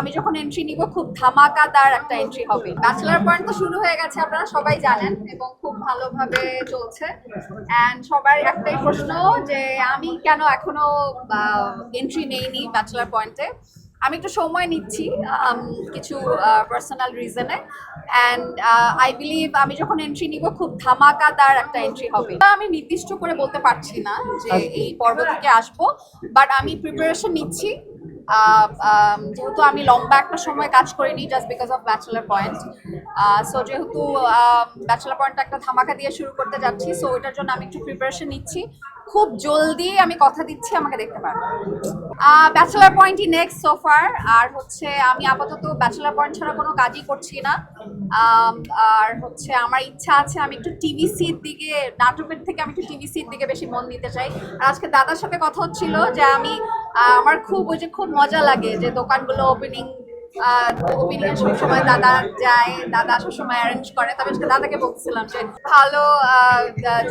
আমি যখন এন্ট্রি নিব খুব ধামাকাদার একটা এন্ট্রি হবে। ব্যাচেলার পয়েন্ট তো শুরু হয়ে গেছে আপনারা সবাই জানেন এবং খুব ভালোভাবে চলছে। অ্যান্ড সবার একটাই প্রশ্ন যে আমি কেন এখনও এন্ট্রি নেইনি ব্যাচেলার পয়েন্টে আমি একটু সময় নিচ্ছি um, কিছু পার্সোনাল রিজনে অ্যান্ড আই বিলিভ আমি যখন এন্ট্রি নিব খুব ধামাকাদার একটা এন্ট্রি হবে। আমি নির্দিষ্ট করে বলতে পারছি না যে এই পর্ব থেকে আসব বাট আমি প্রিপারেশন নিচ্ছি। যেহেতু আমি লম্বা একটা সময় কাজ করিনি just because of bachelor point so যেহেতু ব্যাচেলার পয়েন্টটা একটা ধামাকা দিয়ে শুরু করতে যাচ্ছি সো ওইটার জন্য আমি একটু প্রিপারেশন নিচ্ছি। খুব জলদি আমি কথা দিচ্ছি, আমাকে দেখতে পারব। ব্যাচেলার পয়েন্টই নেক্সট সোফার আর হচ্ছে আমি আপাতত ব্যাচেলার পয়েন্ট ছাড়া কোনো কাজই করছি না। আর হচ্ছে আমার ইচ্ছা আছে আমি একটু টিভিসির দিকে, নাটকের থেকে আমি একটু টিভিসির দিকে বেশি মন দিতে চাই। আর আজকে দাদার সাথে কথা হচ্ছিল যে আমি আমার খুব ওই যে খুব মজা লাগে যে দোকানগুলো ওপেনিং ওপেনিং সবসময় দাদা যায়, দাদা সবসময় অ্যারেঞ্জ করে। তবে আজকে দাদাকে বলছিলাম যে ভালো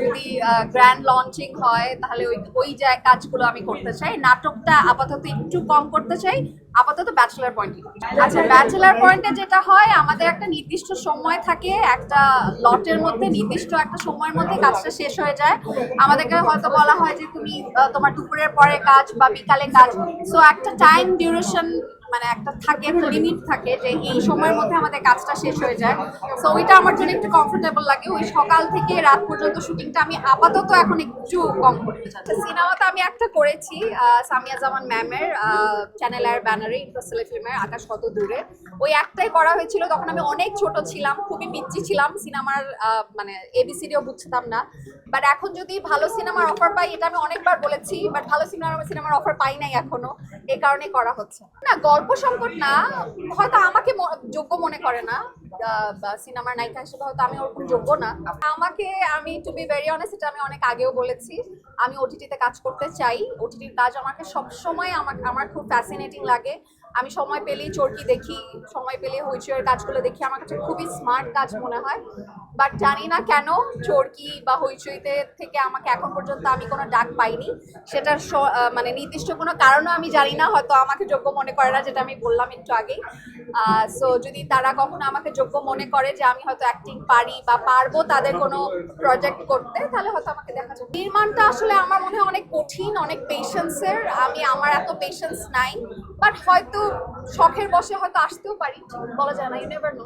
যদি গ্র্যান্ড লঞ্চিং হয়, তাহলে ওই ওই যে কাজগুলো আমি করতে চাই। নাটকটা আপাতত একটু কম করতে চাই। আপাতত ব্যাচেলার পয়েন্টই আচ্ছা ব্যাচেলার পয়েন্টে যেটা হয়, আমাদের একটা নির্দিষ্ট সময় থাকে, একটা লটের মধ্যে, নির্দিষ্ট একটা সময়ের মধ্যে কাজটা শেষ হয়ে যায়। আমাদেরকে হয়তো বলা হয় যে তুমি তোমার দুপুরের পরে কাজ বা বিকালে কাজ। সো একটা টাইম ডিউরেশন মানে একটা থাকে লিমিট থাকে যে এই সময়ের মধ্যে আমাদের কাজটা শেষ হয়ে যায়। সো ওইটা আমার জন্য একটু কমফোর্টেবল লাগে। ওই সকাল থেকে রাত পর্যন্ত শুটিংটা আমি আপাতত এখন একটু কম করতে চাচ্ছি সিনেমাতে আমি একটা করেছি সামিয়া জামান ম্যামের চ্যানেল আর ব্যানারে ইন্টারসেলে ফিল্মের আকাশ কত দূরে। ওই একটাই করা হয়েছিল। তখন আমি অনেক ছোট ছিলাম খুবই পিচ্ছি ছিলাম। সিনেমার মানে এবিসিডিও বুঝতাম না। বাট এখন যদি ভালো সিনেমার অফার পাই এটা আমি অনেকবার বলেছি বাট ভালো সিনেমার সিনেমার অফার পাই নাই এখনও। এই কারণে করা হচ্ছে না গল্প সংকট না হয়তো আমাকে যোগ্য মনে করে না। সিনেমার নায়িকা হিসেবে হয়তো আমি ওরকম যোগ্য না। আমাকে আমি টু বি ভেরি অনেস্ট এটা আমি অনেক আগেও বলেছি। আমি ওটিটিতে কাজ করতে চাই। ওটিটির কাজ আমাকে সবসময় আমার আমার খুব ফ্যাসিনেটিং লাগে। আমি সময় পেলেই চরকি দেখি, সময় পেলে হইচইয়ের কাজগুলো দেখি। আমার কাছে খুবই স্মার্ট কাজ মনে হয়। বাট জানি না কেন চরকি বা হইচইতে থেকে আমাকে এখন পর্যন্ত আমি কোনো ডাক পাইনি। সেটার মানে নির্দিষ্ট কোনো কারণও আমি জানি না। হয়তো আমাকে যোগ্য মনে করে না, যেটা আমি বললাম একটু আগেই। সো যদি তারা কখনো আমাকে যোগ্য মনে করে যে আমি হয়তো অ্যাক্টিং পারি বা পারব তাদের কোনো প্রজেক্ট করতে, তাহলে হয়তো আমাকে দেখা যাবে। নির্মাণটা আসলে আমার মনে হয় অনেক কঠিন, অনেক পেশেন্সের আমি, আমার এত পেশেন্স নাই। বাট হয়তো শখের বসে হয়তো আসতেও পারি বলা যায় না ইউ নেভার নো